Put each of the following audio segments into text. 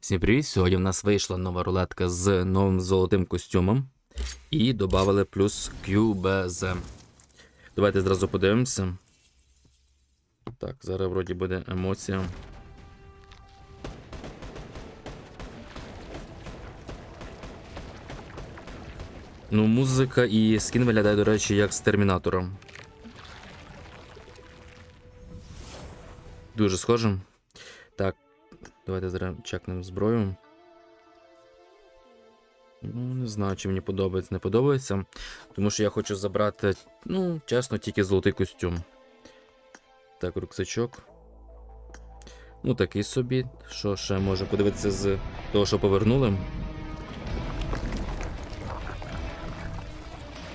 Всім привіт! Сьогодні в нас вийшла нова рулетка з новим золотим костюмом. І додали плюс QBZ. Давайте зразу подивимося. Так, зараз вроді буде емоція. Ну, музика і скін виглядає, до речі, як з термінатором. Дуже схоже. Давайте зараз чекнемо зброю. Ну, не знаю, чи мені подобається, не подобається. Тому що я хочу забрати, ну, чесно, тільки золотий костюм. Так, рюкзачок. Ну, такий собі. Що ще можу подивитися з того, що повернули.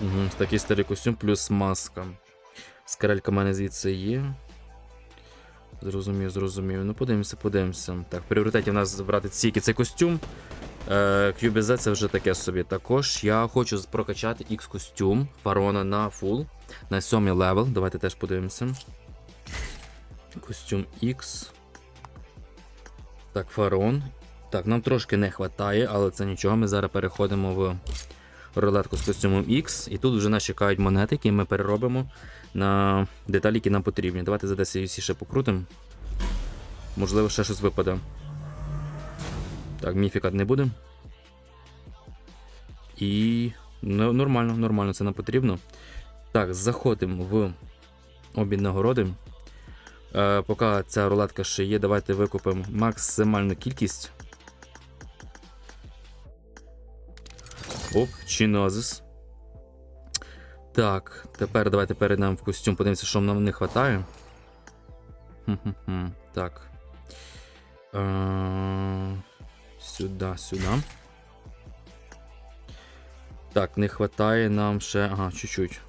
Угу, такий старий костюм плюс маска. Скарелька в мене звідси є. Зрозумів, зрозумів. Ну, подивимося, подивимося. Так, в пріоритеті в нас забрати тільки цей костюм. Е, QBZ це вже таке собі. Також я хочу прокачати X костюм фарона на фул. На сьомий левел. Давайте теж подивимося. Костюм X. Так, фарон. Так, нам трошки не вистачає, але це нічого. Ми зараз переходимо в рулетку з костюмом X. І тут вже нас чекають монети, які ми переробимо на деталі, які нам потрібні. Давайте за 10 UC ще покрутимо. Можливо, ще щось випаде. Так, міфіка не буде. І. Ну, нормально, нормально, це нам потрібно. Так, заходимо в обмін нагороди. Е, поки ця рулетка ще є, давайте викупимо максимальну кількість. Оп, чинозис. Так, тепер давайте перейдемо в костюм, подивимося, що нам не вистачає. Так. Е, Сюди, сюди. Так, не вистачає нам ще. Ага, чуть-чуть.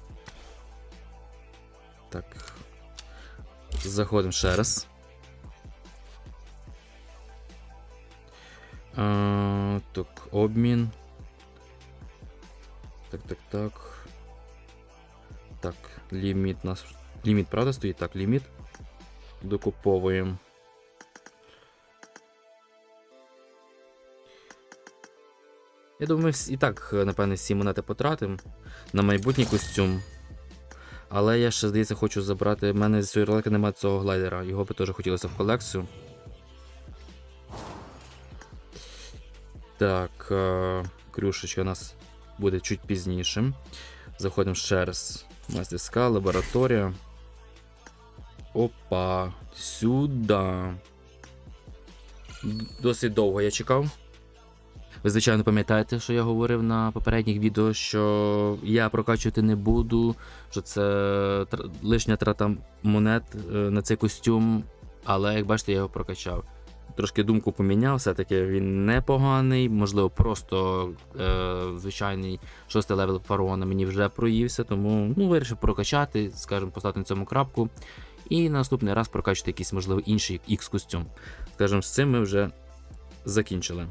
Так. Заходимо ще раз. Е, так, обмін. Так, так, так. Так, ліміт нас. Ліміт, правда, стоїть? Так, ліміт. Докуповуємо. Я думаю, всі- і так, напевне, всі монети потратимо на майбутній костюм. Але я ще, здається, хочу забрати. У мене з ролики немає цього глайдера. Його би теж хотілося в колекцію. Так, е, крюшечка у нас буде чуть пізніше. Заходимо ще раз. Мастерська, лабораторія. Опа, сюди. Досить довго я чекав. Ви, звичайно, пам'ятаєте, що я говорив на попередніх відео, що я прокачувати не буду, що це лишня трата монет е, на цей костюм, але як бачите, я його прокачав. Трошки думку поміняв, все-таки він непоганий, можливо, просто е, звичайний шостий левел фараона мені вже проївся, тому ну, вирішив прокачати, скажімо, поставити на цьому крапку. І наступний раз прокачати якийсь, можливо, інший X-костюм. Скажімо, з цим ми вже закінчили.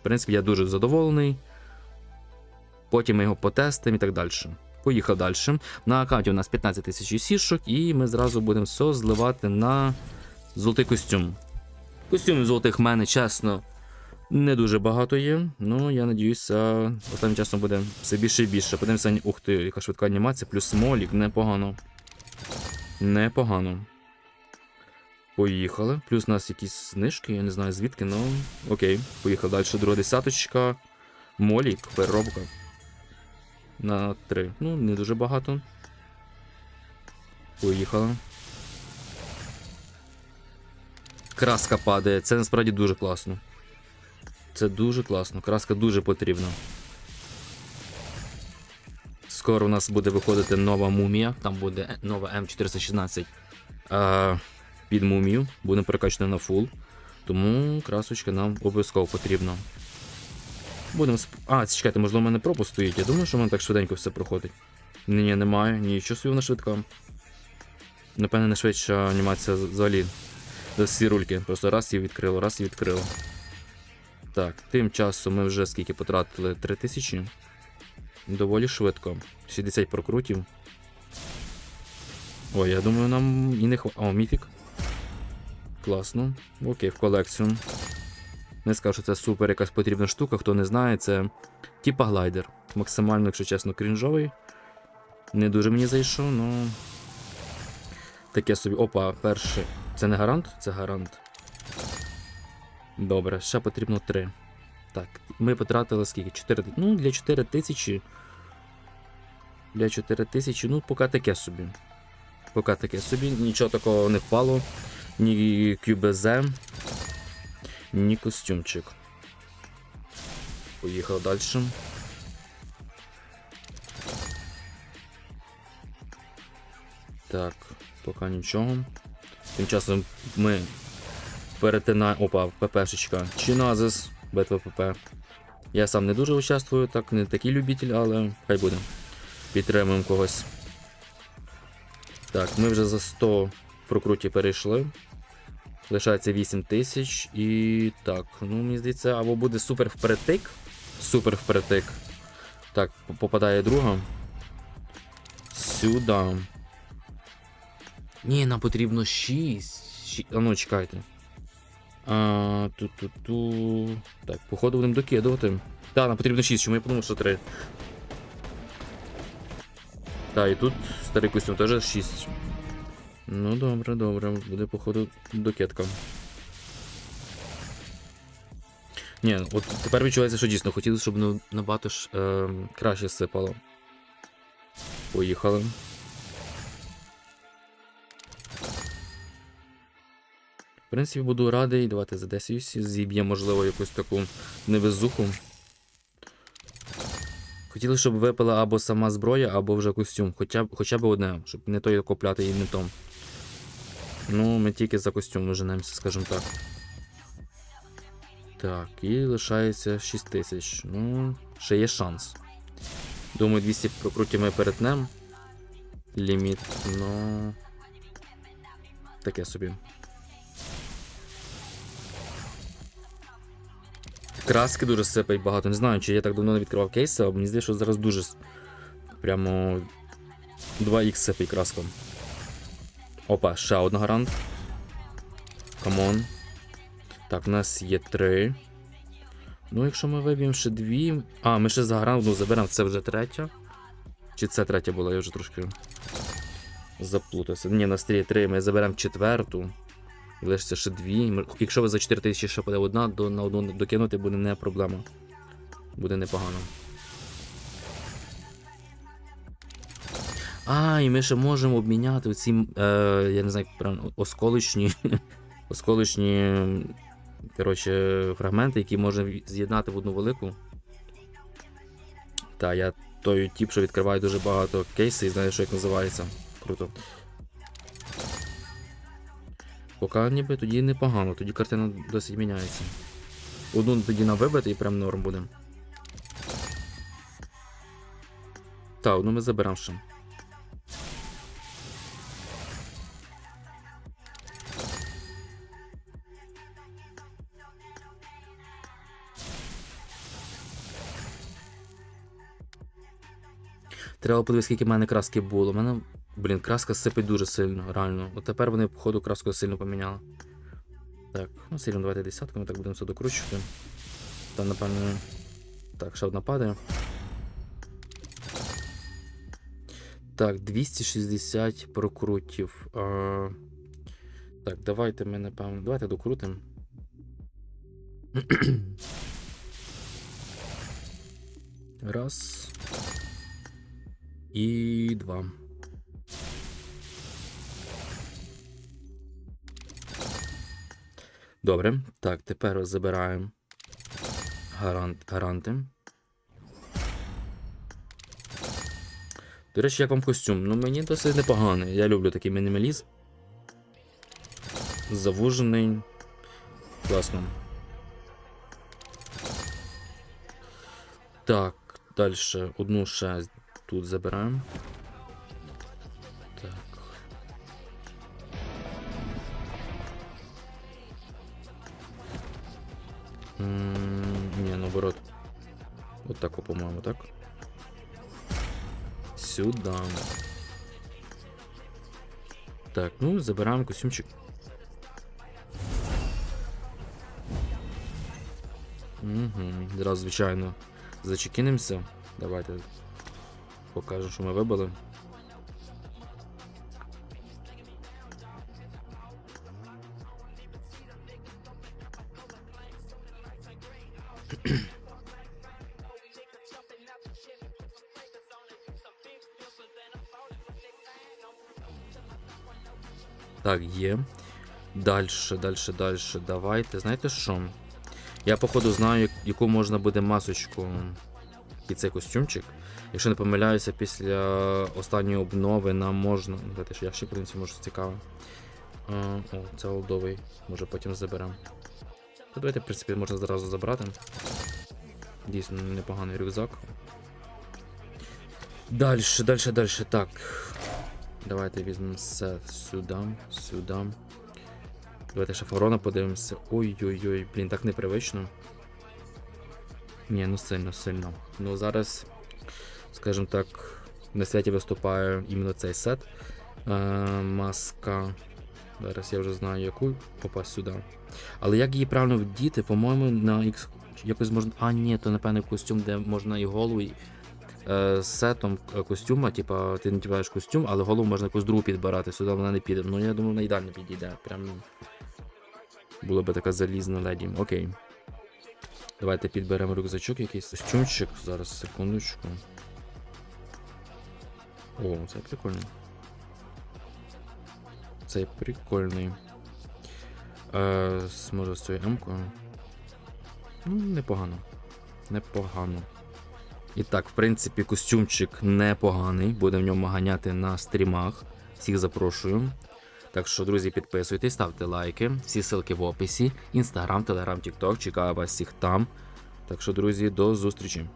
В принципі, я дуже задоволений. Потім ми його потестимо і так далі. Поїхав далі. На аккаунті у нас 15 тисяч сішок, і ми зразу будемо все зливати на золотий костюм. Костюмів золотих в мене, чесно, не дуже багато є. Ну, я надіюся, останнім часом буде все більше і більше. Подивимося, ух ти, яка швидка анімація, плюс смолік, непогано. Непогано. Поїхали. Плюс у нас якісь знижки, я не знаю звідки, ну окей. Поїхав далі. Друга десяточка. Молік, переробка. На 3. Ну, не дуже багато. Поїхали. Краска падає. Це насправді дуже класно. Це дуже класно. Краска дуже потрібна. Скоро у нас буде виходити нова мумія. Там буде нова М416 а, під мумію. Будемо перекачувати на фул. Тому красочка нам обов'язково потрібна. Будемо сп... А, чекайте, можливо, у мене пропуск стоїть. Я думаю, що в мене так швиденько все проходить. Ні, немає, нічого собі вона швидка. Напевне, не швидша анімація взагалі. За всі рульки. Просто раз її відкрило, раз її відкрило. Так, тим часом ми вже скільки потратили? 3000. Доволі швидко. 60 прокрутів. Ой, я думаю, нам і не хва... О, міфік. Класно. Окей, в колекцію. Не скажу, що це супер якась потрібна штука, хто не знає, це типа глайдер. Максимально, якщо чесно, крінжовий. Не дуже мені зайшов, ну. Таке собі. Опа, перший. Це не гарант? Це гарант. Добре, ще потрібно 3. Так, ми потратили скільки? 4. Ну, для 4 тисячі. Для 4 тисячі, ну, поки таке собі. Поки таке собі, нічого такого не впало. Ні QBZ, ні костюмчик. Поїхав далі. Так, поки нічого. Тим часом ми перетинаємо. Опа, ППшечка. Чиназис, битва. Я сам не дуже участвую, так не такий любитель, але хай буде. Підтримуємо когось. Так, ми вже за 100 в прокруті перейшли. Лишається 8 тисяч. І так, ну мені здається, або буде супер вперетик. Супер вперетик. Так, попадає друга. Сюди. Ні, нам потрібно 6. А ну, чекайте. А, ту-ту-ту. Так, походу будемо докидувати. Так, нам потрібно 6, чому я подумав, що 3. Так, і тут старий костюм теж 6. Ну добре, добре, буде походу докидка. Ні, от тепер відчувається, що дійсно хотіли, щоб набагато ж е, краще сипало. Поїхали. В принципі, буду радий. Давайте задесюсь. Зіб'є, можливо, якусь таку невезуху. Хотіли, щоб випала або сама зброя, або вже костюм. Хоча б, хоча б одне, щоб не той купляти і не том. Ну, ми тільки за костюм женемося, скажімо так. Так, і лишається 6 тисяч. Ну, ще є шанс. Думаю, 200 прокрутів ми перетнем. Ліміт, ну. Таке собі. Краски дуже сипають багато. Не знаю, чи я так давно не відкривав кейси, але мені здається, що зараз дуже прямо 2х сипить краском. Опа, ще одна гарант. Камон. Так, у нас є три. Ну, якщо ми виб'ємо ще дві. А, ми ще за гарант одну заберемо, це вже третя. Чи це третя була, я вже трошки заплутався. Ні, нас є три, ми заберемо четверту. І лишиться ще дві. Якщо ви за 4 тисячі ще буде одна, то на одну докинути буде не проблема. Буде непогано. А, і ми ще можемо обміняти ці, е, я не знаю, правильно, осколочні. осколочні. Коротше, фрагменти, які можна з'єднати в одну велику. Та, я той тип, що відкриває дуже багато кейсів і знаю, що як називається. Круто. Поки ніби тоді непогано, тоді картина досить міняється. Одну тоді на вибити і прям норм буде. Так, одну ми заберемо ще. Треба подивитися, скільки в мене краски було. У мене, блін, краска сипить дуже сильно, реально. От тепер вони, походу, краску сильно поміняли. Так, ну сильно давайте десятку, ми так будемо все докручувати. Там, напевно. Так, ще одна падає. Так, 260 прокрутів. А... Так, давайте ми, напевно. Давайте докрутимо. Раз. І два. Добре. Так, тепер забираємо гарант, гаранти. До речі, як вам костюм? Ну, мені досить непоганий. Я люблю такий мінімалізм. Завужений. Класно. Так, далі одну ще тут забираємо. Так. Ні, наоборот. От так, по-моєму, так? Сюди. Так, ну, забираємо костюмчик. Угу. Зразу, звичайно, зачекінемося. Давайте покажемо, що ми вибили. Так, є. Дальше, дальше, дальше. Давайте. Знаєте що? Я, походу, знаю, яку можна буде масочку під цей костюмчик. Якщо не помиляюся, після останньої обнови нам можна. Давайте ж я ще принципі, може цікаво. О, це олдовий. Може потім заберемо. Давайте, в принципі, можна зразу забрати. Дійсно непоганий рюкзак. Дальше, дальше, дальше. Так. Давайте візьмемо все сюди, сюди. Давайте ще фаворона подивимося. Ой-ой-ой, блін, так непривично. Ні, ну сильно, сильно. Ну зараз, скажімо так, на святі виступає іменно цей сет. Е, маска. Зараз я вже знаю яку попасть сюди. Але як її правильно вдіти, по-моєму, на X якось можна. А, ні, то напевно костюм, де можна і голову. З сетом е, костюма, типа, ти надіваєш костюм, але голову можна якусь другу підбирати, сюди вона не піде. Ну я думаю, вона ідеально підійде. Прям була би така залізна леді. Окей. Давайте підберемо рюкзачок, якийсь костюмчик. Зараз, секундочку. О, це прикольно. Це прикольний. Е, може з цією М-кою. Ну, непогано. Непогано. І так, в принципі, костюмчик непоганий. Будемо в ньому ганяти на стрімах. Всіх запрошую. Так що, друзі, підписуйтесь, ставте лайки. Всі ссылки в описі. Інстаграм, Телеграм, Тікток. Чекаю вас всіх там. Так що, друзі, до зустрічі.